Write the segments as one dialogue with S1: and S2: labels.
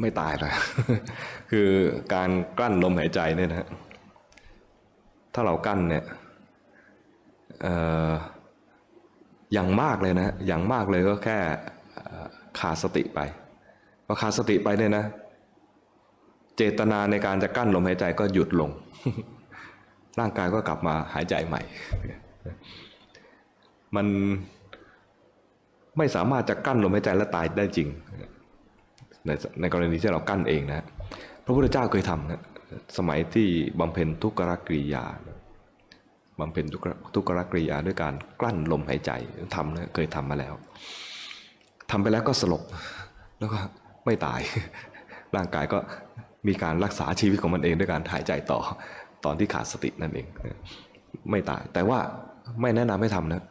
S1: ไม่ตายเลยคือการกลั้นลมหายใจเนี่ยนะฮะถ้าเรากั้นเนี่ยอย่างมากเลยนะอย่างมากเลยก็แค่ขาดสติไปพอขาดสติไปเนี่ยนะ เจตนาในการจะกั้นลมหายใจก็หยุดลง ร่างกายก็กลับมาหายใจใหม่ มันไม่สามารถจะกั้นลมหายใจและตายได้จริง ในในกรณีที่เรากั้นเองนะ พระพุทธเจ้าเคยทำนะสมัยที่บำเพ็ญทุกขกริยาบำเพ็ญทุกขทุกขกริยาด้วยการกลั้นลมหายใจทำนะเคยทำมาแล้วทำไปแล้วก็สลบแล้วก็ไม่ตาย ร่างกายก็มีการรักษาชีวิตของมันเองด้วยการหายใจต่อตอนที่ขาดสตินั่นเอง ไม่ตายแต่ว่าไม่แนะนำให้ทำนะ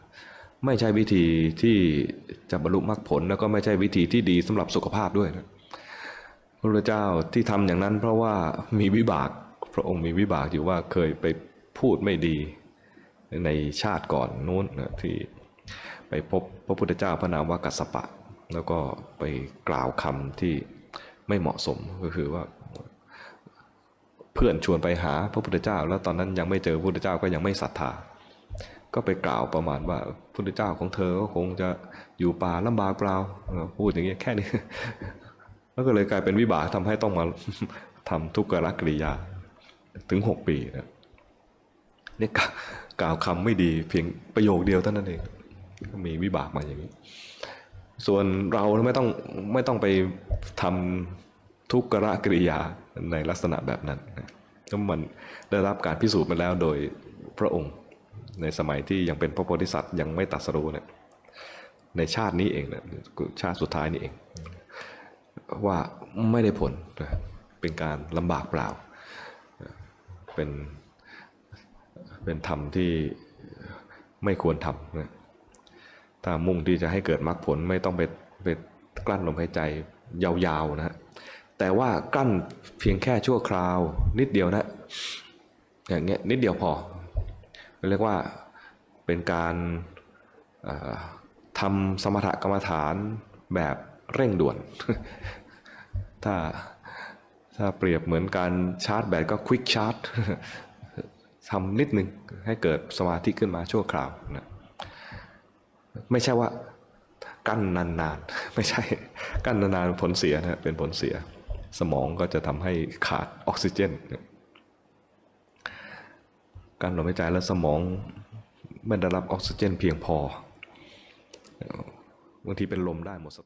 S1: ไม่ใช่วิธีที่จะบรรลุมรรคผล แล้วก็ไม่ใช่วิธีที่ดีสำหรับสุขภาพด้วยนะ พระเจ้าที่ทำอย่างนั้น เพราะว่ามีวิบาก พระองค์มีวิบากอยู่ว่าเคยไปพูดไม่ดีในชาติก่อนนู้นนะที่ไปพบพระพุทธเจ้าพระนามว่ากัสสปะ แล้วก็ไปกล่าวคำที่ไม่เหมาะสมก็คือว่าเพื่อนชวนไปหาพระพุทธเจ้า แล้วตอนนั้นยังไม่เจอพระพุทธเจ้าก็ยังไม่ศรัทธา ก็ไปกล่าวประมาณว่าพระพุทธเจ้าของเธอก็คงจะอยู่ป่าลำบากเปล่าพูดอย่างเงี้ยแค่นี้ แล้วก็เลยกลายเป็นวิบากทำให้ต้องมาทำทุกขกริยา ถึงหกปีนะนี่กล่าวกล่าวคำไม่ดีเพียงประโยคเดียวเท่านั้นเองก็มีวิบากมาอย่างนี้ ส่วนเราไม่ต้องไม่ต้องไปทำทุกขกริยาในลักษณะแบบนั้นก็มันได้รับการพิสูจน์มาแล้วโดยพระองค์ในสมัยที่ยังเป็นพระโพธิสัตว์ยังไม่ตรัสรู้เนี่ยในชาตินี้เองนะชาติสุดท้ายนี้เอง ว่าไม่ได้ผลนะเป็นการลำบากเปล่า เป็นเป็นธรรมที่ไม่ควรทำนะถ้ามุ่งที่จะให้เกิดมรรคผลไม่ต้องไปไปกลั้นลมหายใจยาวๆนะ แต่ว่ากลั้นเพียงแค่ชั่วคราว นิดเดียวนะ อย่างเงี้ยนิดเดียวพอ เรียกว่าเป็นการทำสมถกรรมฐานแบบเร่งด่วน ถ้าถ้าเปรียบเหมือนการชาร์จแบตก็ควิกชาร์จทำนิดหนึ่งให้เกิดสมาธิขึ้นมาชั่วคราวนะไม่ใช่ว่ากั้นนานๆ ไม่ใช่กั้นนานๆผลเสียนะเป็นผลเสีย สมองก็จะทำให้ขาดออกซิเจน การลมหายใจแล้วสมองไม่ได้รับออกซิเจนเพียงพอบางทีเป็นลมได้หมดสติ